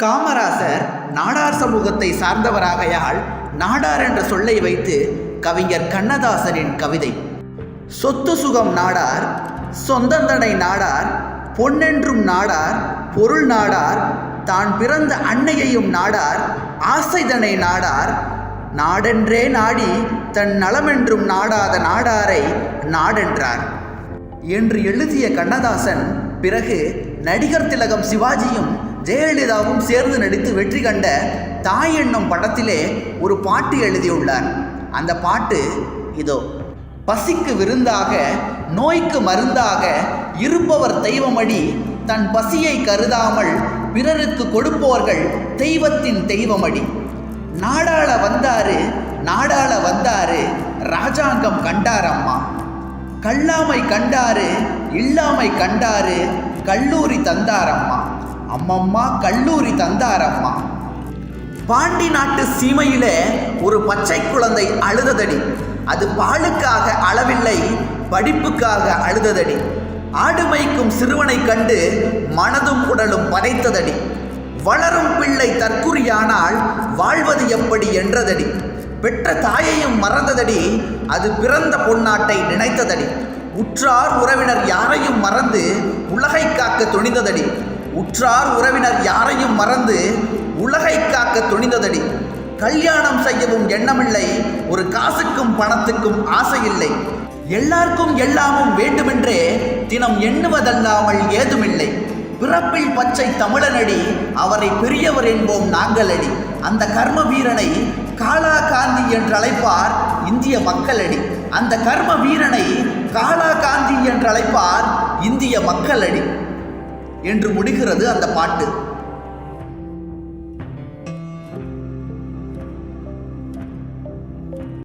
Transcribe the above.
காமராசர் நாடார் சமூகத்தை சார்ந்தவராகையால் நாடார் என்ற சொல்லை வைத்து கவிஞர் கண்ணதாசரின் கவிதை. சொத்து சுகம் நாடார் சொந்தந்தனை நாடார் பொன்னென்றும் நாடார் பொருள் நாடார் தான் பிறந்த அன்னையையும் நாடார் ஆசைதனை நாடார் நாடென்றே நாடி தன் நலமென்றும் நாடாத நாடாரை நாடென்றார் என்று எழுதிய கண்ணதாசன் பிறகு நடிகர் திலகம் சிவாஜியும் ஜெயலலிதாவும் சேர்ந்து நடித்து வெற்றி கண்ட தாய் என்னும் படத்திலே ஒரு பாட்டு எழுதியுள்ளார். அந்த பாட்டு இதோ பசிக்கு விருந்தாக நோய்க்கு மருந்தாக இருப்பவர் தெய்வமடி தன் பசியை கருதாமல் பிறருக்கு கொடுப்போர்கள் தெய்வத்தின் தெய்வமடி. நாடாள வந்தாரு நாடாள வந்தாரு ராஜாங்கம் கண்டாரம்மா. கல்லாமை கண்டாரு இல்லாமை கண்டாரு கல்லூரி தந்தாரம்மா. அம்மம்மா கல்லூரி தந்தாரம்மா பாண்டி நாட்டு சீமையில ஒரு பச்சை குழந்தை அழுததடி. அது பாலுக்காக அளவில்லை படிப்புக்காக அழுததடி. ஆடு சிறுவனை கண்டு மனதும் உடலும் பதைத்ததடி வளரும் பிள்ளை தற்குறியானால் வாழ்வது எப்படி என்றதடி. பெற்ற தாயையும் மறந்ததடி அது பிறந்த பொன்னாட்டை நினைத்ததடி. உற்றார் உறவினர் யாரையும் மறந்து உலகை காக்க துணிந்ததடி. உற்றார் உறவினர் யாரையும் மறந்து உலகை காக்க துணிந்ததடி. கல்யாணம் செய்யவும் எண்ணமில்லை ஒரு காசுக்கும் பணத்துக்கும் ஆசையில்லை. எல்லாருக்கும் எல்லாமும் வேண்டுமென்றே தினம் எண்ணுவதல்லாமல் ஏதுமில்லை. பிறப்பில் பச்சை தமிழனடி அவரை பெரியவர் என்போம் நாங்களடி. அந்த கர்ம வீரனை காலா காந்தி என்று அழைப்பார் இந்திய மக்களடி. அந்த கர்ம வீரனை காலா காந்தி என்று அழைப்பார் இந்திய மக்களடி. என்று முடிகிறது அந்த பாட்டு.